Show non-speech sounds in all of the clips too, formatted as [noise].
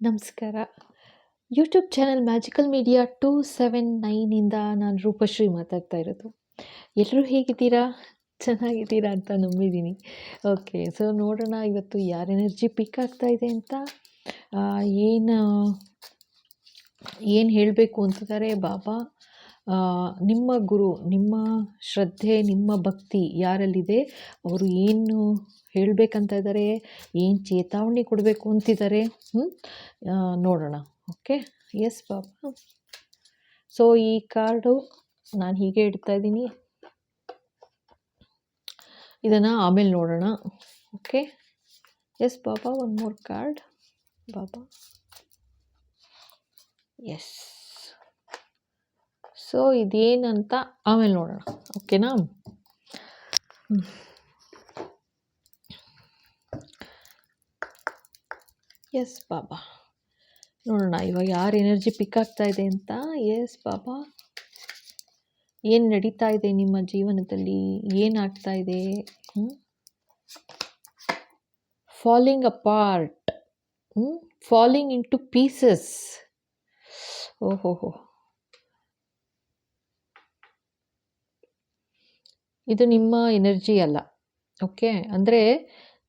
ನಮಸ್ಕಾರ. YouTube channel magical media two seven ನೈನಿಂದ ನಾನು ರೂಪಶ್ರೀ ಮಾತಾಡ್ತಾ ಇರೋದು. ಎಲ್ಲರೂ ಹೇಗಿದ್ದೀರಾ? ಚೆನ್ನಾಗಿದ್ದೀರಾ ಅಂತ ನಂಬಿದ್ದೀನಿ. ಓಕೆ ಸೊ ನೋಡೋಣ ಇವತ್ತು ಯಾರ ಎನರ್ಜಿ ಪಿಕ್ ಆಗ್ತಾ ಇದೆ ಅಂತ. ಏನು ಏನು ಹೇಳಬೇಕು ಅಂತಿದ್ದಾರೆ ಬಾಬಾ. ನಿಮ್ಮ ಗುರು, ನಿಮ್ಮ ಶ್ರದ್ಧೆ, ನಿಮ್ಮ ಭಕ್ತಿ ಯಾರಲ್ಲಿದೆ? ಅವರು ಏನು ಹೇಳಬೇಕಂತ ಇದ್ದಾರೆ? ಏನು ಚೇತಾವಣೆ ಕೊಡಬೇಕು ಅಂತಿದ್ದಾರೆ? ನೋಡೋಣ. ಓಕೆ? ಎಸ್ ಬಾಬಾ ಸೊ ಈ ಕಾರ್ಡು ನಾನು ಹೀಗೆ ಇಡ್ತಾ ಇದ್ದೀನಿ. ಇದನ್ನು ಆಮೇಲೆ ನೋಡೋಣ. Okay? Yes Baba one more card Baba yes so ಇದೇನಂತ ಆಮೇಲೆ ನೋಡೋಣ. ಓಕೆನಾ? ಎಸ್ ಬಾಬಾ. ನೋಡೋಣ, ಇವಾಗ ಯಾರು ಎನರ್ಜಿ ಪಿಕ್ ಆಗ್ತಾ ಇದೆ ಅಂತ? ಎಸ್ ಬಾಬಾ. ಏನು ನಡೀತಾ ಇದೆ ನಿಮ್ಮ ಜೀವನದಲ್ಲಿ? ಏನಾಗ್ತಾ ಇದೆ? Falling apart falling into pieces ಓಹೋ ಇದು ನಿಮ್ಮ ಎನರ್ಜಿ ಅಲ್ಲ. ಓಕೆ? ಅಂದರೆ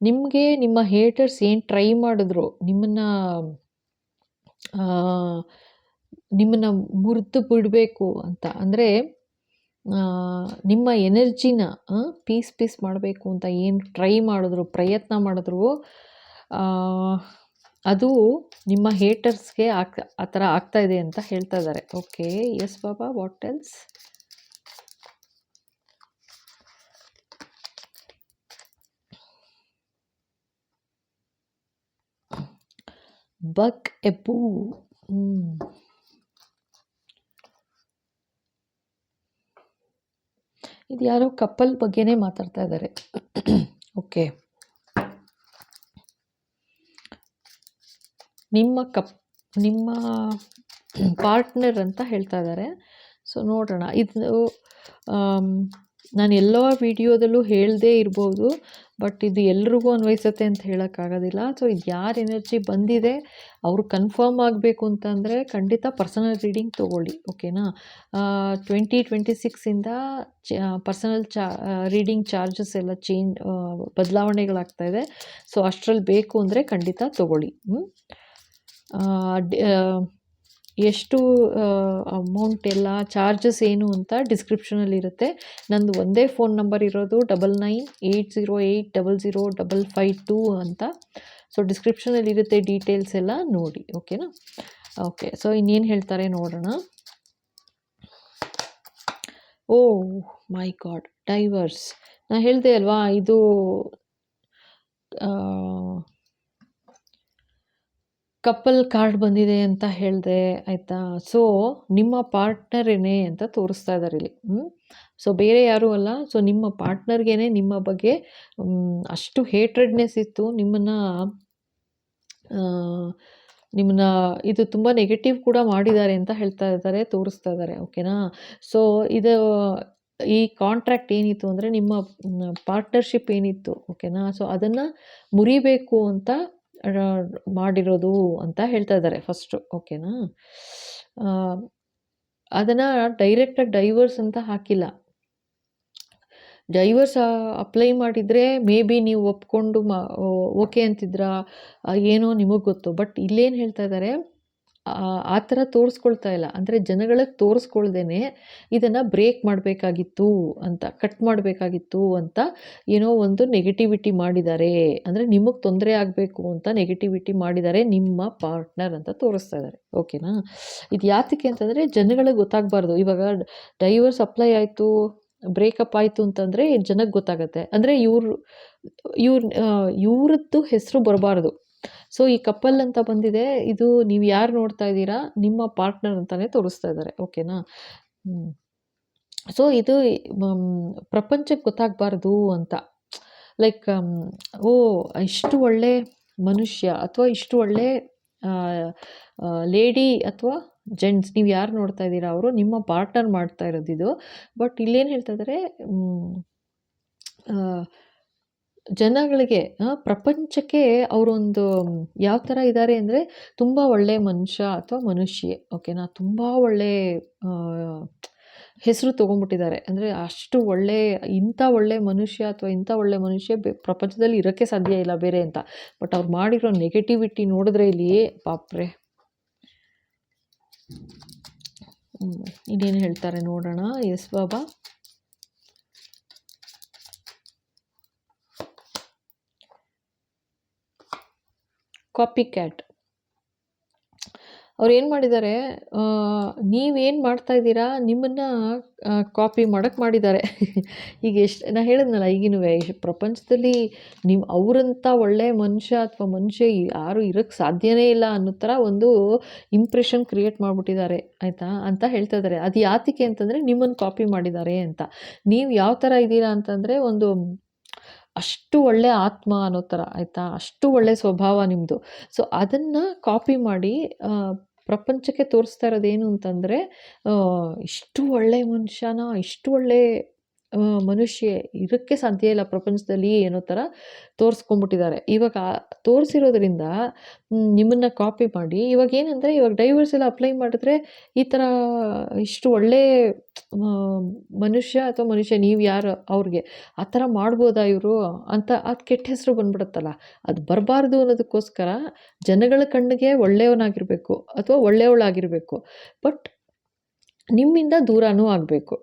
ನಿಮಗೆ ನಿಮ್ಮ ಹೇಟರ್ಸ್ ಏನು ಟ್ರೈ ಮಾಡಿದ್ರು, ನಿಮ್ಮನ್ನು ನಿಮ್ಮನ್ನು ಮುರಿದು ಬಿಡಬೇಕು ಅಂತ. ಅಂದರೆ ನಿಮ್ಮ ಎನರ್ಜಿನ ಪೀಸ್ ಪೀಸ್ ಮಾಡಬೇಕು ಅಂತ ಏನು ಟ್ರೈ ಮಾಡಿದ್ರು, ಪ್ರಯತ್ನ ಮಾಡಿದ್ರು ಅದು ನಿಮ್ಮ ಹೇಟರ್ಸ್ಗೆ ಆಗ್ ಆ ಥರ ಆಗ್ತಾ ಇದೆ ಅಂತ ಹೇಳ್ತಾ ಇದ್ದಾರೆ. Okay? Yes Baba what else bug boo. Mm. ಇದು ಯಾರೋ ಕಪಲ್ ಬಗ್ಗೆನೇ ಮಾತಾಡ್ತಾ ಇದ್ದಾರೆ. ಓಕೆ ನಿಮ್ಮ ಕಪ್, ನಿಮ್ಮ ಪಾರ್ಟ್ನರ್ ಅಂತ ಹೇಳ್ತಾ ಇದ್ದಾರೆ. ಸೊ ನೋಡೋಣ. ಇದು ನಾನು ಎಲ್ಲ ವಿಡಿಯೋದಲ್ಲೂ ಹೇಳದೇ ಇರ್ಬೋದು. ಬಟ್ ಇದು ಎಲ್ರಿಗೂ ಅನ್ವಯಿಸುತ್ತೆ ಅಂತ ಹೇಳೋಕ್ಕಾಗೋದಿಲ್ಲ ಸೊ ಇದು ಯಾರ ಎನರ್ಜಿ ಬಂದಿದೆ ಅವರು ಕನ್ಫರ್ಮ್ ಆಗಬೇಕು ಅಂತಂದರೆ ಖಂಡಿತ ಪರ್ಸನಲ್ ರೀಡಿಂಗ್ ತೊಗೊಳ್ಳಿ ಓಕೆನಾ ಟ್ವೆಂಟಿ ಟ್ವೆಂಟಿ ಸಿಕ್ಸಿಂದ ಚ ಪರ್ಸನಲ್ ಚಾ ರೀಡಿಂಗ್ ಚಾರ್ಜಸ್ ಎಲ್ಲ ಚೇಂಜ್ ಬದಲಾವಣೆಗಳಾಗ್ತಾ ಇದೆ. ಸೊ ಅಷ್ಟರಲ್ಲಿ ಬೇಕು ಅಂದರೆ ಖಂಡಿತ ತೊಗೊಳ್ಳಿ ಎಷ್ಟು ಅಮೌಂಟ್ ಎಲ್ಲ ಚಾರ್ಜಸ್ ಏನು ಅಂತ ಡಿಸ್ಕ್ರಿಪ್ಷನಲ್ಲಿ ಇರುತ್ತೆ. ನಂದು ಒಂದೇ ಫೋನ್ ನಂಬರ್ ಇರೋದು double nine eight zero eight double zero double five two ಅಂತ. ಸೊ ಡಿಸ್ಕ್ರಿಪ್ಷನಲ್ಲಿ ಇರುತ್ತೆ ಡೀಟೇಲ್ಸ್ ಎಲ್ಲ ನೋಡಿ ಓಕೆನಾ ಓಕೆ ಸೊ ಇನ್ನೇನು ಹೇಳ್ತಾರೆ ನೋಡೋಣ. ಓ ಮೈ ಗಾಡ್ ಡೈವರ್ಸ್ ನಾನು ಹೇಳಿದೆ ಅಲ್ವಾ, ಇದು ಕಪಲ್ ಕಾರ್ಡ್ ಬಂದಿದೆ ಅಂತ ಹೇಳಿದೆ, ಆಯಿತಾ? ಸೊ ನಿಮ್ಮ ಪಾರ್ಟ್ನರೇನೆ ಅಂತ ತೋರಿಸ್ತಾ ಇದ್ದಾರೆ ಇಲ್ಲಿ. ಸೊ ಬೇರೆ ಯಾರೂ ಅಲ್ಲ. ಸೊ ನಿಮ್ಮ ಪಾರ್ಟ್ನರ್ಗೇ ನಿಮ್ಮ ಬಗ್ಗೆ ಅಷ್ಟು ಹೇಟ್ರೆಡ್ನೆಸ್ ಇತ್ತು. ನಿಮ್ಮನ್ನು ನಿಮ್ಮನ್ನ ಇದು ತುಂಬ ನೆಗೆಟಿವ್ ಕೂಡ ಮಾಡಿದ್ದಾರೆ ಅಂತ ಹೇಳ್ತಾ ಇದ್ದಾರೆ ತೋರಿಸ್ತಾ ಇದ್ದಾರೆ ಓಕೆನಾ? ಸೊ ಇದು, ಈ ಕಾಂಟ್ರಾಕ್ಟ್ ಏನಿತ್ತು ಅಂದರೆ ನಿಮ್ಮ ಪಾರ್ಟ್ನರ್ಶಿಪ್ ಏನಿತ್ತು? ಓಕೆನಾ? ಸೊ ಅದನ್ನು ಮುರಿಬೇಕು ಅಂತ ಮಾಡಿರೋದು ಅಂತ ಹೇಳ್ತಾ ಇದ್ದಾರೆ ಫಸ್ಟು ಓಕೆನಾ ಅದನ್ನು ಡೈರೆಕ್ಟಾಗಿ ಡೈವರ್ಸ್ ಅಂತ ಹಾಕಿಲ್ಲ. ಡೈವರ್ಸ್ ಅಪ್ಲೈ ಮಾಡಿದರೆ ಮೇ ಬಿ ನೀವು ಒಪ್ಕೊಂಡು ಮಾ ಓಕೆ ಅಂತಿದ್ರಾ ಏನೋ ನಿಮಗೆ ಗೊತ್ತು. ಬಟ್ ಇಲ್ಲೇನು ಹೇಳ್ತಾ ಇದ್ದಾರೆ ಆ ಥರ ತೋರಿಸ್ಕೊಳ್ತಾ ಇಲ್ಲ. ಅಂದರೆ ಜನಗಳಿಗೆ ತೋರಿಸ್ಕೊಳ್ದೇನೆ ಇದನ್ನು ಬ್ರೇಕ್ ಮಾಡಬೇಕಾಗಿತ್ತು ಅಂತ ಕಟ್ ಮಾಡಬೇಕಾಗಿತ್ತು ಅಂತ ಏನೋ ಒಂದು ನೆಗೆಟಿವಿಟಿ ಮಾಡಿದ್ದಾರೆ. ಅಂದರೆ ನಿಮಗೆ ತೊಂದರೆ ಆಗಬೇಕು ಅಂತ ನೆಗೆಟಿವಿಟಿ ಮಾಡಿದ್ದಾರೆ, ನಿಮ್ಮ ಪಾರ್ಟ್ನರ್ ಅಂತ ತೋರಿಸ್ತಾ ಇದ್ದಾರೆ. ಓಕೆನಾ ಇದು ಯಾತಕ್ಕೆ ಅಂತಂದರೆ ಜನಗಳಿಗೆ ಗೊತ್ತಾಗಬಾರ್ದು. ಇವಾಗ ಡೈವರ್ಸ್ ಅಪ್ಲೈ ಆಯಿತು ಬ್ರೇಕಪ್ ಆಯಿತು ಅಂತಂದರೆ ಜನಕ್ಕೆ ಗೊತ್ತಾಗತ್ತೆ. ಅಂದರೆ ಇವ್ರ ಇವ್ರ ಇವ್ರದ್ದು ಹೆಸರು ಬರಬಾರ್ದು. ಸೊ ಈ ಕಪಲ್ ಅಂತ ಬಂದಿದೆ, ಇದು ನೀವು ಯಾರು ನೋಡ್ತಾ ಇದ್ದೀರಾ? ನಿಮ್ಮ ಪಾರ್ಟ್ನರ್ ಅಂತಲೇ ತೋರಿಸ್ತಾ ಇದ್ದಾರೆ ಓಕೆನಾ ಸೊ ಇದು ಪ್ರಪಂಚಕ್ಕೆ ಗೊತ್ತಾಗಬಾರ್ದು ಅಂತ. ಲೈಕ್ ಓ, ಇಷ್ಟು ಒಳ್ಳೆ ಮನುಷ್ಯ ಅಥವಾ ಇಷ್ಟು ಒಳ್ಳೆ ಲೇಡಿ ಅಥವಾ ಜೆಂಟ್ಸ್ ನೀವು ಯಾರು ನೋಡ್ತಾ ಇದ್ದೀರಾ ಅವರು, ನಿಮ್ಮ ಪಾರ್ಟ್ನರ್ ಮಾಡ್ತಾ ಇರೋದಿದು ಬಟ್ ಇಲ್ಲೇನು ಹೇಳ್ತಾ ಇದ್ದಾರೆ ಜನಗಳಿಗೆ ಪ್ರಪಂಚಕ್ಕೆ ಅವರೊಂದು ಯಾವ ಥರ ಇದ್ದಾರೆ ಅಂದರೆ ತುಂಬ ಒಳ್ಳೆಯ ಮನುಷ್ಯ ಅಥವಾ ಮನುಷ್ಯೆ ಓಕೆನಾ ತುಂಬ ಒಳ್ಳೆ ಹೆಸರು ತೊಗೊಂಡ್ಬಿಟ್ಟಿದ್ದಾರೆ. ಅಂದರೆ ಅಷ್ಟು ಒಳ್ಳೆ, ಇಂಥ ಒಳ್ಳೆ ಮನುಷ್ಯ ಅಥವಾ ಇಂಥ ಒಳ್ಳೆ ಮನುಷ್ಯ ಪ್ರಪಂಚದಲ್ಲಿ ಇರೋಕ್ಕೆ ಸಾಧ್ಯ ಇಲ್ಲ ಬೇರೆ ಅಂತ. ಬಟ್ ಅವ್ರು ಮಾಡಿರೋ ನೆಗೆಟಿವಿಟಿ ನೋಡಿದ್ರೆ ಇಲ್ಲಿ ಪಾಪ್ರೆ. ಇನ್ನೇನು ಹೇಳ್ತಾರೆ ನೋಡೋಣ. ಎಸ್ ಬಾಬಾ. ಕಾಪಿ ಕ್ಯಾಟ್ ಅವ್ರು ಏನು ಮಾಡಿದ್ದಾರೆ ನೀವೇನು ಮಾಡ್ತಾ ಇದ್ದೀರಾ, ನಿಮ್ಮನ್ನು ಕಾಪಿ ಮಾಡೋಕ್ಕೆ ಮಾಡಿದ್ದಾರೆ. [laughs] ಈಗ ಎಷ್ಟು ನಾನು ಹೇಳಿದ್ನಲ್ಲ ಈಗಿನ ಪ್ರಪಂಚದಲ್ಲಿ ನೀವು ಅವರಂಥ ಒಳ್ಳೆ ಮನುಷ್ಯ ಅಥವಾ ಮನುಷ್ಯ ಯಾರು ಇರೋಕ್ಕೆ ಸಾಧ್ಯವೇ ಇಲ್ಲ ಅನ್ನೋ ಥರ ಒಂದು ಇಂಪ್ರೆಷನ್ ಕ್ರಿಯೇಟ್ ಮಾಡಿಬಿಟ್ಟಿದ್ದಾರೆ, ಆಯಿತಾ? ಅಂತ ಹೇಳ್ತಾ ಇದ್ದಾರೆ. ಅದು ಯಾತಿಕೆ ಅಂತಂದರೆ ನಿಮ್ಮನ್ನು ಕಾಪಿ ಮಾಡಿದ್ದಾರೆ ಅಂತ. ನೀವು ಯಾವ ಥರ ಇದ್ದೀರಾ ಅಂತಂದರೆ ಒಂದು ಅಷ್ಟು ಒಳ್ಳೆ ಆತ್ಮ ಅನ್ನೋ ಥರ, ಆಯಿತಾ? ಅಷ್ಟು ಒಳ್ಳೆ ಸ್ವಭಾವ ನಿಮ್ಮದು ಸೊ ಅದನ್ನು ಕಾಪಿ ಮಾಡಿ ಪ್ರಪಂಚಕ್ಕೆ ತೋರಿಸ್ತಾ ಇರೋದೇನು ಅಂತಂದರೆ ಇಷ್ಟು ಒಳ್ಳೆ ಮನುಷ್ಯನ, ಇಷ್ಟು ಒಳ್ಳೆ ಮನುಷ್ಯ ಇರೋಕ್ಕೆ ಸಾಧ್ಯ ಇಲ್ಲ ಪ್ರಪಂಚದಲ್ಲಿ ಏನೋ ಥರ ತೋರಿಸ್ಕೊಂಬಿಟ್ಟಿದ್ದಾರೆ ಇವಾಗ ತೋರಿಸಿರೋದ್ರಿಂದ ನಿಮ್ಮನ್ನು ಕಾಪಿ ಮಾಡಿ, ಇವಾಗ ಏನಂದರೆ ಇವಾಗ ಡೈವರ್ಸ್ ಎಲ್ಲ ಅಪ್ಲೈ ಮಾಡಿದ್ರೆ ಈ ಥರ ಇಷ್ಟು ಒಳ್ಳೆ ಮನುಷ್ಯ ಅಥವಾ ಮನುಷ್ಯ ನೀವು ಯಾರು ಅವ್ರಿಗೆ ಆ ಥರ ಮಾಡ್ಬೋದಾ ಇವರು ಅಂತ ಅದು ಕೆಟ್ಟ ಹೆಸರು ಬಂದ್ಬಿಡುತ್ತಲ್ಲ. ಅದು ಬರಬಾರ್ದು ಅನ್ನೋದಕ್ಕೋಸ್ಕರ ಜನಗಳ ಕಣ್ಣಿಗೆ ಒಳ್ಳೆಯವನಾಗಿರಬೇಕು ಅಥವಾ ಒಳ್ಳೆಯವಳಾಗಿರಬೇಕು. ಬಟ್ ನಿಮ್ಮಿಂದ ದೂರನೂ ಆಗಬೇಕು.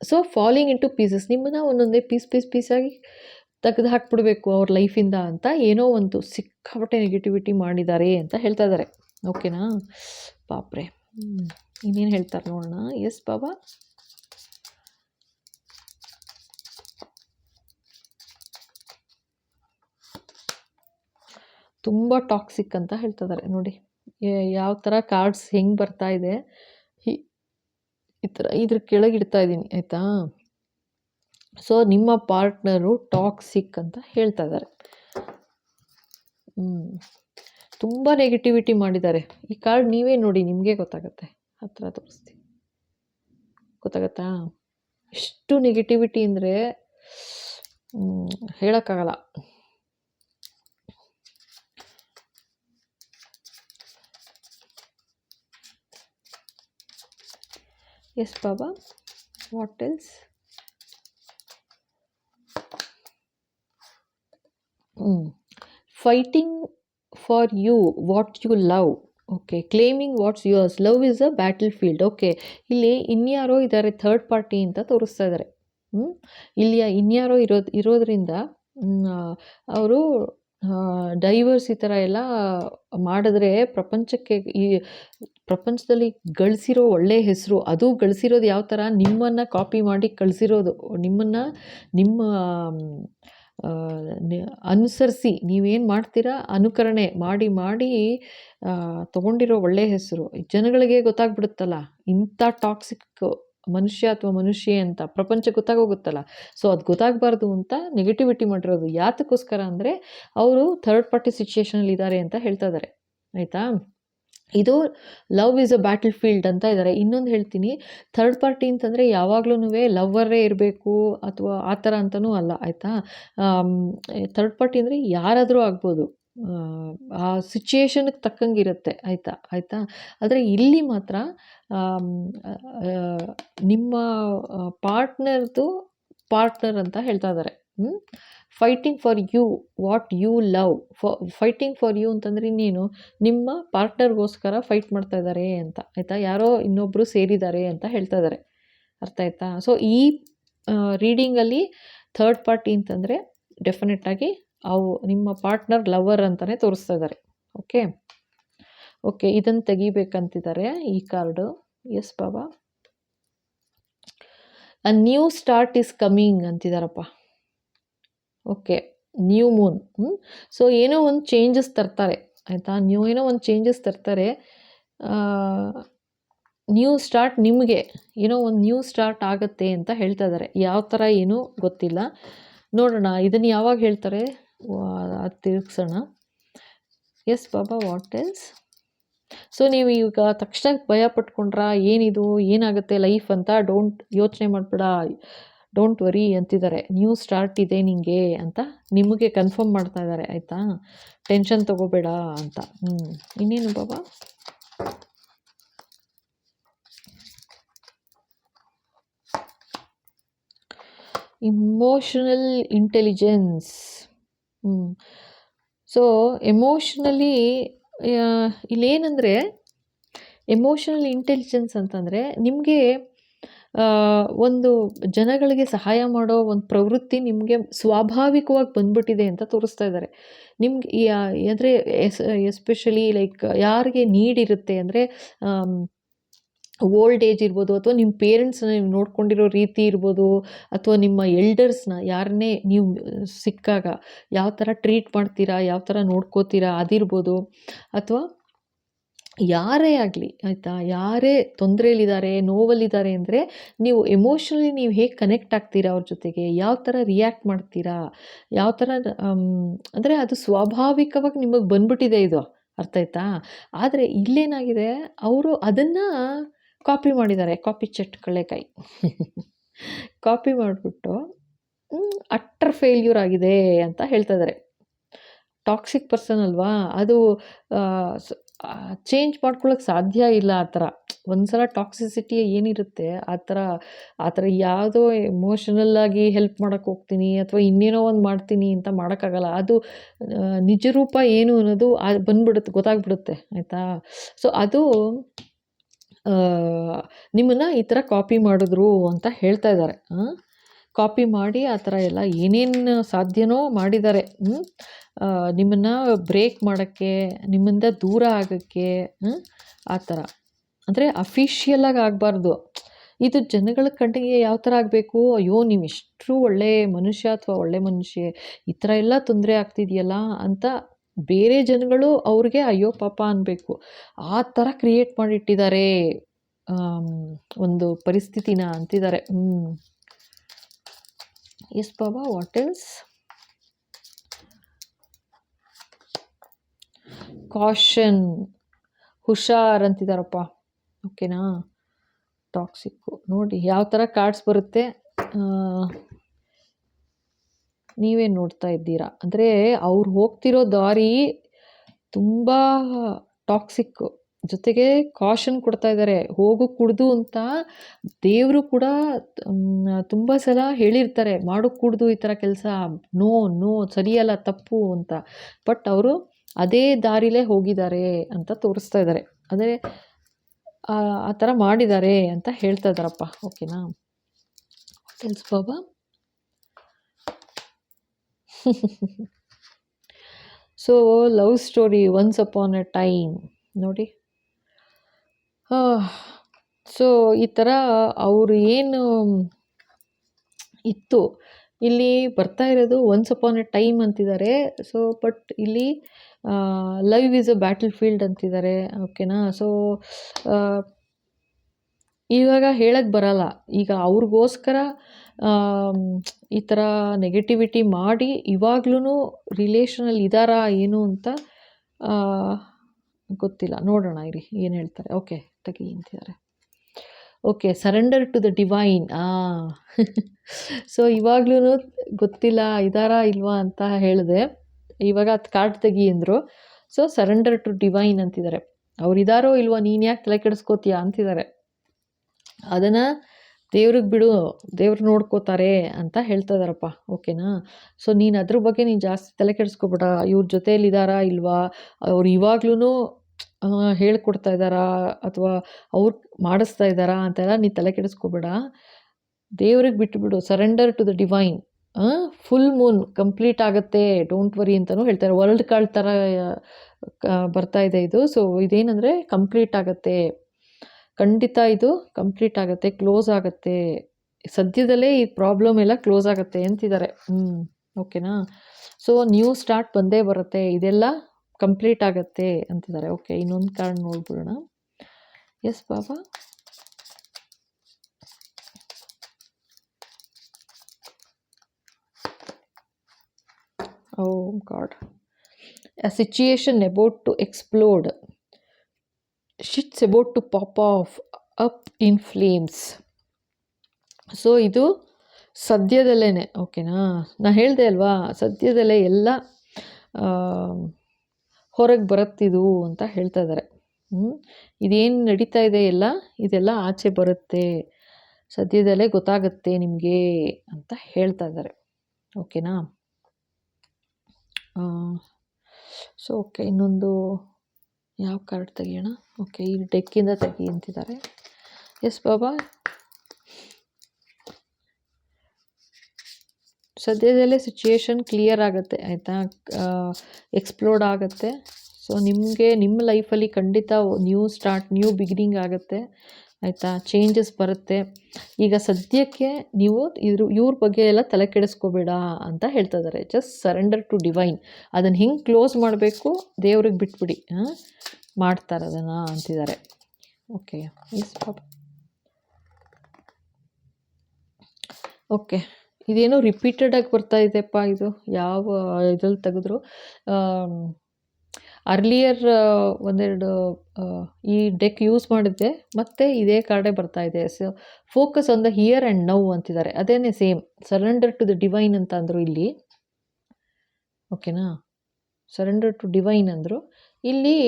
ಸೊ ಫಾಲಿಂಗ್ ಇಂಟು ಪೀಸಸ್ ನಿಮ್ಮನ್ನ ಒಂದೊಂದೇ ಪೀಸ್ ಪೀಸ್ ಪೀಸಾಗಿ ತೆಗೆದು ಹಾಕ್ಬಿಡ್ಬೇಕು ಅವ್ರ ಲೈಫಿಂದ ಅಂತ ಏನೋ ಒಂದು ಸಿಕ್ಕಾಪಟ್ಟೆ ನೆಗೆಟಿವಿಟಿ ಮಾಡಿದ್ದಾರೆ ಅಂತ ಹೇಳ್ತಾ ಇದ್ದಾರೆ ಓಕೆನಾ ಪಾಪ್ರೆ. ಇನ್ನೇನು ಹೇಳ್ತಾರೆ ನೋಡೋಣ ಎಸ್ ಬಾಬಾ? ತುಂಬ ಟಾಕ್ಸಿಕ್ ಅಂತ ಹೇಳ್ತಾ ಇದ್ದಾರೆ ನೋಡಿ ಯಾವ ಥರ ಕಾರ್ಡ್ಸ್ ಹೆಂಗೆ ಬರ್ತಾ ಇದೆ. ಈ ಥರ ಇದ್ರ ಕೆಳಗೆ ಇಡ್ತಾ ಇದ್ದೀನಿ, ಆಯಿತಾ? ಸೊ ನಿಮ್ಮ ಪಾರ್ಟ್ನರು ಟಾಕ್ಸಿಕ್ ಅಂತ ಹೇಳ್ತಾ ಇದ್ದಾರೆ. ಹ್ಞೂ ತುಂಬ ನೆಗೆಟಿವಿಟಿ ಮಾಡಿದ್ದಾರೆ. ಈ ಕಾರ್ಡ್ ನೀವೇ ನೋಡಿ, ನಿಮಗೆ ಗೊತ್ತಾಗುತ್ತೆ. ಹತ್ರ ತೋರಿಸ್ತೀನಿ. ಗೊತ್ತಾಗತ್ತಾ? ಎಷ್ಟು ನೆಗೆಟಿವಿಟಿ ಅಂದರೆ ಹೇಳೋಕ್ಕಾಗಲ್ಲ. Yes Baba what else fighting for you what you love okay claiming what's yours love is a battlefield okay ಇಲ್ಲಿ ಇನ್ಯಾರೋ ಇದ್ದಾರೆ ಥರ್ಡ್ ಪಾರ್ಟಿ ಅಂತ ತೋರಿಸ್ತಾ ಇದ್ದಾರೆ ಹ್ಞೂ ಇಲ್ಲಿಯ ಇನ್ಯಾರೋ ಇರೋದು, ಇರೋದ್ರಿಂದ ಅವರು ಡೈವರ್ಸ್ ಈ ಥರ ಎಲ್ಲ ಮಾಡಿದ್ರೆ ಪ್ರಪಂಚಕ್ಕೆ ಈ ಪ್ರಪಂಚದಲ್ಲಿ ಗಳಿಸಿರೋ ಒಳ್ಳೆಯ ಹೆಸರು, ಅದು ಗಳಿಸಿರೋದು ಯಾವ ಥರ ನಿಮ್ಮನ್ನು ಕಾಪಿ ಮಾಡಿ ಕಳಿಸಿರೋದು. ನಿಮ್ಮನ್ನು ನಿಮ್ಮ ಅನುಸರಿಸಿ ನೀವೇನು ಮಾಡ್ತೀರಾ? ಅನುಕರಣೆ ಮಾಡಿ ಮಾಡಿ ತಗೊಂಡಿರೋ ಒಳ್ಳೆಯ ಹೆಸರು. ಜನಗಳಿಗೆ ಗೊತ್ತಾಗ್ಬಿಡುತ್ತಲ್ಲ, ಇಂಥ ಟಾಕ್ಸಿಕ್ ಮನುಷ್ಯ ಅಥವಾ ಮನುಷ್ಯ ಅಂತ ಪ್ರಪಂಚ ಗೊತ್ತಾಗೋಗುತ್ತಲ್ಲ. ಸೊ ಅದು ಗೊತ್ತಾಗಬಾರ್ದು ಅಂತ ನೆಗೆಟಿವಿಟಿ ಮಾಡಿರೋದು ಯಾತಕ್ಕೋಸ್ಕರ ಅಂದರೆ ಅವರು ಥರ್ಡ್ ಪಾರ್ಟಿ ಸಿಚುಯೇಷನಲ್ಲಿ ಇದ್ದಾರೆ ಅಂತ ಹೇಳ್ತಾ ಇದ್ದಾರೆ ಆಯಿತಾ? ಇದು love is a battlefield ಅಂತ ಇದ್ದಾರೆ ಇನ್ನೊಂದು ಹೇಳ್ತೀನಿ ಥರ್ಡ್ ಪಾರ್ಟಿ ಅಂತಂದರೆ ಯಾವಾಗ್ಲೂ ಲವ್ವರೇ ಇರಬೇಕು ಅಥವಾ ಆ ಥರ ಅಂತಲೂ ಅಲ್ಲ, ಆಯಿತಾ? ಥರ್ಡ್ ಪಾರ್ಟಿ ಅಂದರೆ ಯಾರಾದರೂ ಆಗ್ಬೋದು. ಆ, ಸಿಚುಯೇಷನ್ಗೆ ತಕ್ಕಂಗಿರುತ್ತೆ. ಆಯಿತಾ? ಆಯಿತಾ? ಆದರೆ ಇಲ್ಲಿ ಮಾತ್ರ ನಿಮ್ಮ ಪಾರ್ಟ್ನರ್ದು ಪಾರ್ಟ್ನರ್ ಅಂತ ಹೇಳ್ತಾ ಇದ್ದಾರೆ fighting for you what you love fighting for you ಅಂತಂದರೆ ನೀನು ನಿಮ್ಮ ಪಾರ್ಟ್ನರ್ಗೋಸ್ಕರ ಫೈಟ್ ಮಾಡ್ತಾ ಇದ್ದಾರೆ ಅಂತ. ಆಯಿತಾ? ಯಾರೋ ಇನ್ನೊಬ್ಬರು ಸೇರಿದ್ದಾರೆ ಅಂತ ಹೇಳ್ತಾ ಇದ್ದಾರೆ ಅರ್ಥ ಆಯ್ತಾ? ಸೊ ಈ ರೀಡಿಂಗಲ್ಲಿ ಥರ್ಡ್ ಪಾರ್ಟಿ ಅಂತಂದರೆ ಡೆಫಿನೆಟ್ಟಾಗಿ ಅವು ನಿಮ್ಮ ಪಾರ್ಟ್ನರ್ ಲವರ್ ಅಂತಲೇ ತೋರಿಸ್ತಾ ಇದ್ದಾರೆ ಓಕೆ ಓಕೆ ಇದನ್ನು ತೆಗಿಬೇಕಂತಿದ್ದಾರೆ ಈ card yes Baba. A new start is coming ಅಂತಿದ್ದಾರಪ್ಪ okay new moon so ಏನೋ ಒಂದು ಚೇಂಜಸ್ ತರ್ತಾರೆ. ಆಯಿತಾ? ನ್ಯೂ ಏನೋ ಒಂದು ಚೇಂಜಸ್ ತರ್ತಾರೆ. ನ್ಯೂ ಸ್ಟಾರ್ಟ್ ನಿಮಗೆ ಏನೋ ಒಂದು ನ್ಯೂ ಸ್ಟಾರ್ಟ್ ಆಗುತ್ತೆ ಅಂತ ಹೇಳ್ತಾ ಇದ್ದಾರೆ. ಯಾವ ಥರ ಏನೂ ಗೊತ್ತಿಲ್ಲ. ನೋಡೋಣ ಇದನ್ನು ಯಾವಾಗ ಹೇಳ್ತಾರೆ? ಅದು ತಿರುಗ್ಸೋಣ yes Baba what is so ನೀವು ಈಗ ತಕ್ಷಣ ಭಯ ಪಟ್ಕೊಂಡ್ರಾ, ಏನಿದು, ಏನಾಗುತ್ತೆ ಲೈಫ್ ಅಂತ ಡೋಂಟ್ ಯೋಚನೆ ಮಾಡಬೇಡ ಡೋಂಟ್ ವರಿ ಅಂತಿದ್ದಾರೆ. ನ್ಯೂ ಸ್ಟಾರ್ಟ್ ಇದೆ ನಿಮಗೆ ಅಂತ ನಿಮಗೆ ಕನ್ಫರ್ಮ್ ಮಾಡ್ತಾ ಇದ್ದಾರೆ, ಆಯಿತಾ? ಟೆನ್ಷನ್ ತಗೋಬೇಡ ಅಂತ. ಹ್ಞೂ ಇನ್ನೇನು Baba emotional intelligence so emotionally ಇಲ್ಲೇನಂದರೆ emotional intelligence ಅಂತಂದರೆ, ನಿಮಗೆ ಒಂದು ಜನಗಳಿಗೆ ಸಹಾಯ ಮಾಡೋ ಒಂದು ಪ್ರವೃತ್ತಿ ನಿಮಗೆ ಸ್ವಾಭಾವಿಕವಾಗಿ ಬಂದ್ಬಿಟ್ಟಿದೆ ಅಂತ ತೋರಿಸ್ತಾ ಇದ್ದಾರೆ ನಿಮ್ಗೆ ಅಂದರೆ, ಎಸ್, ಎಸ್ಪೆಷಲಿ ಲೈಕ್ ಯಾರಿಗೆ ನೀಡಿರುತ್ತೆ ಅಂದರೆ ಓಲ್ಡ್ ಏಜ್ ಇರ್ಬೋದು ಅಥವಾ ನಿಮ್ಮ ಪೇರೆಂಟ್ಸ್ನ ನೀವು ನೋಡ್ಕೊಂಡಿರೋ ರೀತಿ ಇರ್ಬೋದು ಅಥವಾ ನಿಮ್ಮ ಎಲ್ಡರ್ಸ್ನ ಯಾರನ್ನೇ ನೀವು ಸಿಕ್ಕಾಗ ಯಾವ ಥರ ಟ್ರೀಟ್ ಮಾಡ್ತೀರಾ, ಯಾವ ಥರ ನೋಡ್ಕೋತೀರಾ ಅದಿರ್ಬೋದು. ಅಥವಾ ಯಾರೇ ಆಗಲಿ ಆಯಿತಾ, ಯಾರೇ ತೊಂದರೆಯಲ್ಲಿದ್ದಾರೆ, ನೋವಲ್ಲಿದ್ದಾರೆ ಅಂದರೆ ನೀವು ಎಮೋಷ್ನಲಿ ನೀವು ಹೇಗೆ ಕನೆಕ್ಟ್ ಆಗ್ತೀರಾ ಅವ್ರ ಜೊತೆಗೆ, ಯಾವ ಥರ ರಿಯಾಕ್ಟ್ ಮಾಡ್ತೀರಾ, ಯಾವ ಥರ ಅಂದರೆ ಅದು ಸ್ವಾಭಾವಿಕವಾಗಿ ನಿಮಗೆ ಬಂದ್ಬಿಟ್ಟಿದೆ ಇದು. ಅರ್ಥ ಆಯ್ತಾ? ಆದರೆ ಇಲ್ಲೇನಾಗಿದೆ, ಅವರು ಅದನ್ನು ಕಾಪಿ ಮಾಡಿದ್ದಾರೆ ಕಾಪಿ ಚಟ್ ಕಳೆಕಾಯಿ ಕಾಪಿ ಮಾಡಿಬಿಟ್ಟು ಅಟ್ಟರ್ ಫೇಲ್ಯೂರ್ ಆಗಿದೆ ಅಂತ ಹೇಳ್ತಾ ಇದ್ದಾರೆ ಟಾಕ್ಸಿಕ್ ಪರ್ಸನ್ ಅಲ್ವಾ? ಅದು ಚೇಂಜ್ ಮಾಡ್ಕೊಳ್ಳೋಕೆ ಸಾಧ್ಯ ಇಲ್ಲ ಆ ಥರ. ಒಂದು ಸಲ ಟಾಕ್ಸಿಸಿಟಿ ಏನಿರುತ್ತೆ, ಆ ಥರ ಆ ಥರ ಯಾವುದೋ ಎಮೋಷನಲ್ಲಾಗಿ ಹೆಲ್ಪ್ ಮಾಡೋಕ್ಕೆ ಹೋಗ್ತೀನಿ ಅಥವಾ ಇನ್ನೇನೋ ಒಂದು ಮಾಡ್ತೀನಿ ಅಂತ ಮಾಡೋಕ್ಕಾಗಲ್ಲ. ಅದು ನಿಜರೂಪ ಏನು ಅನ್ನೋದು ಬಂದ್ಬಿಡುತ್ತೆ, ಗೊತ್ತಾಗ್ಬಿಡುತ್ತೆ, ಆಯಿತಾ? ಸೊ ಅದು ನಿಮ್ಮನ್ನು ಈ ಥರ ಕಾಪಿ ಮಾಡಿದ್ರು ಅಂತ ಹೇಳ್ತಾ ಇದ್ದಾರೆ. ಕಾಪಿ ಮಾಡಿ ಆ ಥರ ಎಲ್ಲ ಏನೇನು ಸಾಧ್ಯನೋ ಮಾಡಿದ್ದಾರೆ. ನಿಮ್ಮನ್ನು ಬ್ರೇಕ್ ಮಾಡೋಕ್ಕೆ, ನಿಮ್ಮಿಂದ ದೂರ ಆಗೋಕ್ಕೆ ಆ ಥರ ಅಂದರೆ ಅಫಿಷಿಯಲಾಗಿ ಆಗಬಾರ್ದು. ಇದು ಜನಗಳ ಕಣ್ಣಿಗೆ ಯಾವ ಥರ ಆಗಬೇಕು? ಅಯ್ಯೋ, ನೀವು ಇಷ್ಟು ಒಳ್ಳೆ ಮನುಷ್ಯ ಅಥವಾ ಒಳ್ಳೆ ಮನುಷ್ಯ, ಈ ಥರ ಎಲ್ಲ ತೊಂದರೆ ಆಗ್ತಿದೆಯಲ್ಲ ಅಂತ ಬೇರೆ ಜನಗಳು ಅವ್ರಿಗೆ ಅಯ್ಯೋ ಪಾಪ ಅನ್ನಬೇಕು ಆ ಥರ ಕ್ರಿಯೇಟ್ ಮಾಡಿಟ್ಟಿದ್ದಾರೆ. ಒಂದು ಪರಿಸ್ಥಿತಿನ ಅಂತಿದ್ದಾರೆ. ಹ್ಞೂ yes Baba what else caution ಹುಷಾರ್ ಅಂತಿದ್ದಾರಪ್ಪ. ಓಕೆನಾ ಟಾಕ್ಸಿಕ್ಕು ನೋಡಿ, ಯಾವ ಥರ ಕಾರ್ಡ್ಸ್ ಬರುತ್ತೆ? ನೀವೇ ನೋಡ್ತಾ ಇದ್ದೀರಾ? ಅಂದರೆ ಅವ್ರು ಹೋಗ್ತಿರೋ ದಾರಿ ತುಂಬ ಟಾಕ್ಸಿಕ್ ಜೊತೆಗೆ ಕಾಷನ್ ಕೊಡ್ತಾ ಇದ್ದಾರೆ. ಹೋಗು, ಕುಡ್ದು ಅಂತ ದೇವರು ಕೂಡ ತುಂಬ ಸಲ ಹೇಳಿರ್ತಾರೆ. ಮಾಡು, ಕುಡ್ದು ಈ ಥರ ಕೆಲಸ. ನೋ ನೋ, ಸರಿಯಲ್ಲ, ತಪ್ಪು ಅಂತ. ಬಟ್ ಅವರು ಅದೇ ದಾರಿಲೇ ಹೋಗಿದ್ದಾರೆ ಅಂತ ತೋರಿಸ್ತಾ ಇದ್ದಾರೆ. ಅಂದರೆ, ಆ ಥರ ಮಾಡಿದ್ದಾರೆ ಅಂತ ಹೇಳ್ತಾ ಇದ್ದಾರಪ್ಪ. ಓಕೆನಾ ಕೆಲ್ಸ Baba so love story once upon a time ನೋಡಿ. ಸೊ ಈ ಥರ ಅವರು ಏನು ಇತ್ತು, ಇಲ್ಲಿ ಬರ್ತಾ ಇರೋದು ಒನ್ಸ್ ಅಪಾನ್ ಎ ಟೈಮ್ ಅಂತಿದ್ದಾರೆ. ಸೊ ಬಟ್ ಇಲ್ಲಿ live is a battlefield ಅಂತಿದ್ದಾರೆ ಓಕೆನಾ ಸೊ ಇವಾಗ ಹೇಳಕ್ಕೆ ಬರಲ್ಲ. ಈಗ ಅವ್ರಿಗೋಸ್ಕರ ಈ ಥರ ನೆಗೆಟಿವಿಟಿ ಮಾಡಿ ಇವಾಗ್ಲೂ ರಿಲೇಷನಲ್ಲಿ ಇದ್ದಾರಾ ಏನು ಅಂತ ಗೊತ್ತಿಲ್ಲ. ನೋಡೋಣ ಇರಿ, ಏನು ಹೇಳ್ತಾರೆ. ಓಕೆ, ತಗಿ ಅಂತಿದ್ದಾರೆ okay surrender to the divine so ಇವಾಗ್ಲೂ ಗೊತ್ತಿಲ್ಲ, ಇದಾರಾ ಇಲ್ವಾ ಅಂತ ಹೇಳಿದೆ. ಇವಾಗ ಅದು ಕಾರ್ಡ್ ತೆಗಿ ಅಂದರು. ಸೊ ಸರೆಂಡರ್ ಟು ಡಿವೈನ್ ಅಂತಿದ್ದಾರೆ. ಅವ್ರು ಇದಾರೋ ಇಲ್ವಾ, ನೀನು ಯಾಕೆ ತಲೆ ಕೆಡಿಸ್ಕೋತೀಯ ಅಂತಿದ್ದಾರೆ. ಅದನ್ನು ದೇವ್ರಿಗೆ ಬಿಡು, ದೇವ್ರು ನೋಡ್ಕೋತಾರೆ ಅಂತ ಹೇಳ್ತಾ ಇದ್ದಾರಪ್ಪ ಓಕೆನಾ? ಸೊ ನೀನು ಅದ್ರ ಬಗ್ಗೆ ನೀನು ಜಾಸ್ತಿ ತಲೆ ಕೆಡಿಸ್ಕೊಬೇಡ, ಇವ್ರ ಜೊತೆಯಲ್ಲಿದ್ದಾರಾ ಇಲ್ವಾ? ಅವ್ರು ಇವಾಗ್ಲೂ ಹೇಳ್ಕೊಡ್ತಾ ಇದ್ದಾರಾ ಅಥವಾ ಅವ್ರು ಮಾಡಿಸ್ತಾ ಇದ್ದಾರಾ ಅಂತೆಲ್ಲ ನೀನು ತಲೆ ಕೆಡಿಸ್ಕೋಬೇಡ. ದೇವ್ರಿಗೆ ಬಿಟ್ಟುಬಿಡು surrender to the divine full moon complete ಆಗುತ್ತೆ ಡೋಂಟ್ ವರಿ ಅಂತಲೂ ಹೇಳ್ತಾರೆ ವರ್ಲ್ಡ್ ಕಾರ್ಡ್ ಥರ ಬರ್ತಾ ಇದೆ ಇದು. ಸೊ ಇದೇನಂದರೆ ಕಂಪ್ಲೀಟ್ ಆಗುತ್ತೆ. ಖಂಡಿತ ಇದು ಕಂಪ್ಲೀಟ್ ಆಗುತ್ತೆ, ಕ್ಲೋಸ್ ಆಗುತ್ತೆ. ಸದ್ಯದಲ್ಲೇ ಈ ಪ್ರಾಬ್ಲಮ್ ಎಲ್ಲ ಕ್ಲೋಸ್ ಆಗುತ್ತೆ ಅಂತಿದ್ದಾರೆ. ಹ್ಞೂ ಓಕೆನಾ? ಸೊ, ನ್ಯೂ ಸ್ಟಾರ್ಟ್ ಬಂದೇ ಬರುತ್ತೆ. ಇದೆಲ್ಲ ಕಂಪ್ಲೀಟ್ ಆಗುತ್ತೆ ಅಂತಿದ್ದಾರೆ. ಓಕೆ, ಇನ್ನೊಂದು card ನೋಡ್ಬಿಡೋಣ. Yes, Baba? Oh, god. Situation about to to explode about to pop off up in flames so ಇದು ಸದ್ಯದಲ್ಲೇ ಓಕೆನಾ ನಾ? ಹೇಳಿದೆ ಅಲ್ವಾ? ಸದ್ಯದಲ್ಲೇ ಎಲ್ಲ ಹೊರಗೆ ಬರುತ್ತಿದು ಅಂತ ಹೇಳ್ತಾ ಇದ್ದಾರೆ ಇದೇನು ನಡೀತಾ ಇದೆ ಎಲ್ಲ? ಇದೆಲ್ಲ ಆಚೆ ಬರುತ್ತೆ. ಸದ್ಯದಲ್ಲೇ ಗೊತ್ತಾಗುತ್ತೆ ನಿಮಗೆ ಅಂತ ಹೇಳ್ತಾ ಇದ್ದಾರೆ ಓಕೆನಾ ಸೊ ಓಕೆ ಇನ್ನೊಂದು, ಯಾವ ಕಾರ್ಡ್ ತೆಗಿಯೋಣ? ಓಕೆ ಈ ಡೆಕ್ಕಿಂದ ತೆಗಿ ಅಂತಿದ್ದಾರೆ. ಎಸ್ ಬಾಬಾ ಸದ್ಯದಲ್ಲೇ ಸಿಚುಯೇಷನ್ ಕ್ಲಿಯರ್ ಆಗುತ್ತೆ, ಆಯಿತಾ? ಎಕ್ಸ್ಪ್ಲೋರ್ಡ್ ಆಗುತ್ತೆ. ಸೊ ನಿಮಗೆ, ನಿಮ್ಮ ಲೈಫಲ್ಲಿ ಖಂಡಿತ ನ್ಯೂ ಸ್ಟಾರ್ಟ್ ನ್ಯೂ ಬಿಗಿನಿಂಗ್ ಆಗುತ್ತೆ, ಆಯಿತಾ? ಚೇಂಜಸ್ ಬರುತ್ತೆ. ಈಗ ಸದ್ಯಕ್ಕೆ ನೀವು ಇದ್ರ ಇವ್ರ ಬಗ್ಗೆ ಎಲ್ಲ ತಲೆ ಕೆಡಿಸ್ಕೋಬೇಡ ಅಂತ ಹೇಳ್ತಾ ಇದ್ದಾರೆ. ಜಸ್ಟ್ ಸರೆಂಡರ್ ಟು ಡಿವೈನ್ ಅದನ್ನು ಹೆಂಗೆ ಕ್ಲೋಸ್ ಮಾಡಬೇಕು, ದೇವ್ರಿಗೆ ಬಿಟ್ಬಿಡಿ ಮಾಡ್ತಾರೆ ಅದನ್ನು ಅಂತಿದ್ದಾರೆ. ಓಕೆ ಎಸ್ ಓಕೆ ಇದೇನೋ ರಿಪೀಟೆಡಾಗಿ ಬರ್ತಾ ಇದೆಯಪ್ಪ ಇದು? ಯಾವ, ಇದ್ರಲ್ಲಿ ತೆಗೆದ್ರು? ಅರ್ಲಿಯರ್ ಒಂದೆರಡು ಈ ಡೆಕ್ ಯೂಸ್ ಮಾಡಿದ್ದೆ, ಮತ್ತೆ ಇದೇ ಕಾರ್ಡೇ ಬರ್ತಾ ಇದೆ. So focus on the here and now ಅಂತಿದ್ದಾರೆ. ಅದೇನೇ same surrender to the divine ಅಂತ ಅಂದರು ಇಲ್ಲಿ. ಓಕೆನಾ ಸರೆಂಡರ್ ಟು ಡಿವೈನ್ ಅಂದರು. ಇಲ್ಲಿ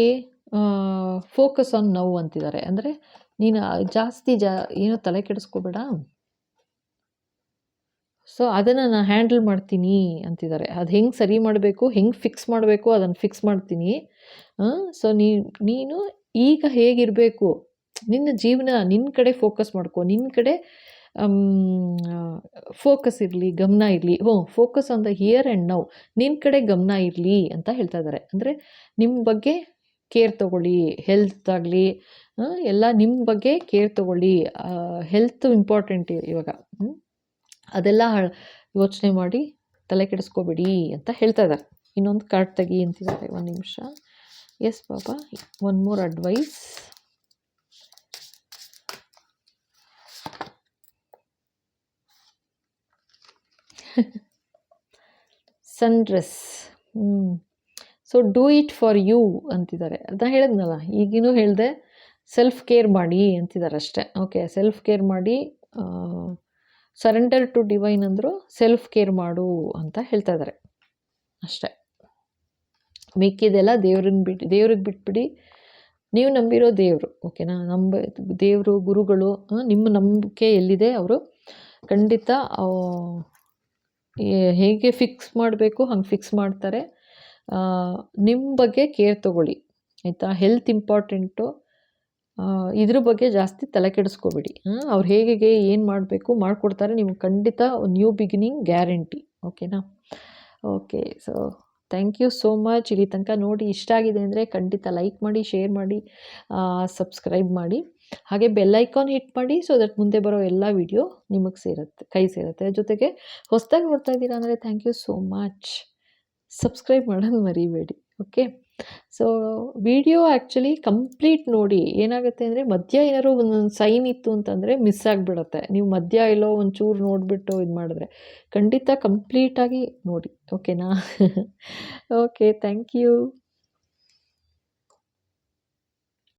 ಫೋಕಸ್ ಆನ್ ನೌ ಅಂತಿದ್ದಾರೆ. ಅಂದರೆ ನೀನು ಜಾಸ್ತಿ ಜಾ, ಏನೋ ತಲೆ ಕೆಡಿಸ್ಕೋಬೇಡ. ಸೊ ಅದನ್ನು ನಾನು ಹ್ಯಾಂಡಲ್ ಮಾಡ್ತೀನಿ ಅಂತಿದ್ದಾರೆ. ಅದು ಹೆಂಗೆ ಸರಿ ಮಾಡಬೇಕು, ಹೆಂಗೆ ಫಿಕ್ಸ್ ಮಾಡಬೇಕು ಅದನ್ನು ಫಿಕ್ಸ್ ಮಾಡ್ತೀನಿ. ಸೊ ನೀ, ನೀನು ಈಗ ಹೇಗಿರಬೇಕು, ನಿನ್ನ ಜೀವನ ನಿನ್ನ ಕಡೆ ಫೋಕಸ್ ಮಾಡ್ಕೊ. ನಿನ್ನ ಕಡೆ ಫೋಕಸ್ ಇರಲಿ, ಗಮನ ಇರಲಿ. ಹ್ಞೂ focus on the here and now ನಿನ್ನ ಕಡೆ ಗಮನ ಇರಲಿ ಅಂತ ಹೇಳ್ತಾ ಇದ್ದಾರೆ. ಅಂದರೆ ನಿಮ್ಮ ಬಗ್ಗೆ ಕೇರ್ ತಗೊಳ್ಳಿ ಹೆಲ್ತ್ ಆಗಲಿ ಎಲ್ಲ ನಿಮ್ಮ ಬಗ್ಗೆ ಕೇರ್ ತಗೊಳ್ಳಿ. ಹೆಲ್ತ್ ಇಂಪಾರ್ಟೆಂಟ್ ಇವಾಗ. ಅದೆಲ್ಲ ಯೋಚನೆ ಮಾಡಿ ತಲೆ ಕೆಡಿಸ್ಕೋಬೇಡಿ ಅಂತ ಹೇಳ್ತಾ ಇದ್ದಾರೆ. ಇನ್ನೊಂದು ಕಾರ್ಡ್ ತೆಗಿ ಅಂತಿದ್ದಾರೆ ಒಂದು ನಿಮಿಷ. Yes Baba one more advice sundress ಹ್ಞೂ so do it for you ಅಂತಿದ್ದಾರೆ. ಅದನ್ನ ಹೇಳಿದ್ನಲ್ಲ? ಈಗಿನೂ ಹೇಳಿದೆ ಸೆಲ್ಫ್ ಕೇರ್ ಮಾಡಿ ಅಂತಿದ್ದಾರೆ ಅಷ್ಟೇ. ಓಕೆ ಸೆಲ್ಫ್ ಕೇರ್ ಮಾಡಿ ಸರೆಂಡರ್ ಟು ಡಿವೈನ್ ಅಂದರು ಸೆಲ್ಫ್ ಕೇರ್ ಮಾಡು ಅಂತ ಹೇಳ್ತಾ ಇದ್ದಾರೆ. ಅಷ್ಟೇ. ಮಿಕ್ಕಿದೆಲ್ಲ ದೇವ್ರನ್ನ ಬಿಟ್ಟು ದೇವ್ರಿಗೆ ಬಿಟ್ಬಿಡಿ. ನೀವು ನಂಬಿರೋ ದೇವರು ಓಕೆನಾ ನಂಬ, ದೇವರು, ಗುರುಗಳು ನಿಮ್ಮ ನಂಬಿಕೆ ಎಲ್ಲಿದೆ ಅವರು? ಖಂಡಿತ ಹೇಗೆ ಫಿಕ್ಸ್ ಮಾಡಬೇಕು, ಹಂಗೆ ಫಿಕ್ಸ್ ಮಾಡ್ತಾರೆ. ನಿಮ್ಮ ಬಗ್ಗೆ ಕೇರ್ ತೊಗೊಳ್ಳಿ, ಆಯಿತಾ? ಹೆಲ್ತ್ ಇಂಪಾರ್ಟೆಂಟು ಇದ್ರ ಬಗ್ಗೆ ಜಾಸ್ತಿ ತಲೆ ಕೆಡಿಸ್ಕೋಬೇಡಿ. ಅವ್ರು ಹೇಗೆ ಏನು ಮಾಡಬೇಕು ಮಾಡಿಕೊಡ್ತಾರೆ ನಿಮ್ಗೆ ಖಂಡಿತ ನ್ಯೂ ಬಿಗಿನಿಂಗ್ ಗ್ಯಾರಂಟಿ ಓಕೆನಾ okay so thank you so much ಇಲ್ಲಿ ತನಕ ನೋಡಿ ಇಷ್ಟ ಆಗಿದೆ ಅಂದರೆ ಖಂಡಿತ ಲೈಕ್ ಮಾಡಿ ಶೇರ್ ಮಾಡಿ ಸಬ್ಸ್ಕ್ರೈಬ್ ಮಾಡಿ. ಹಾಗೆ ಬೆಲ್ ಐಕಾನ್ ಹಿಟ್ ಮಾಡಿ ಸೊ ದಟ್ ಮುಂದೆ ಬರೋ ಎಲ್ಲ ವಿಡಿಯೋ ನಿಮಗೆ ಸೇರುತ್ತೆ, ಕೈ ಸೇರುತ್ತೆ. ಜೊತೆಗೆ ಹೊಸದಾಗಿ ನೋಡ್ತಾ ಇದ್ದೀರಾ ಅಂದರೆ thank you so much subscribe ಮಾಡೋದು ಮರಿಬೇಡಿ okay so video actually complete ನೋಡಿ ಏನಾಗುತ್ತೆ ಅಂದರೆ ಮಧ್ಯ ಏನಾದ್ರು ಒಂದೊಂದು ಸೈನ್ ಇತ್ತು ಅಂತಂದರೆ ಮಿಸ್ ಆಗಿಬಿಡುತ್ತೆ. ನೀವು ಮಧ್ಯ ಎಲ್ಲೋ ಒಂಚೂರು ನೋಡಿಬಿಟ್ಟು ಇದು ಮಾಡಿದ್ರೆ ಖಂಡಿತ ಕಂಪ್ಲೀಟಾಗಿ ನೋಡಿ ಓಕೆನಾ ಓಕೆ ಥ್ಯಾಂಕ್ ಯು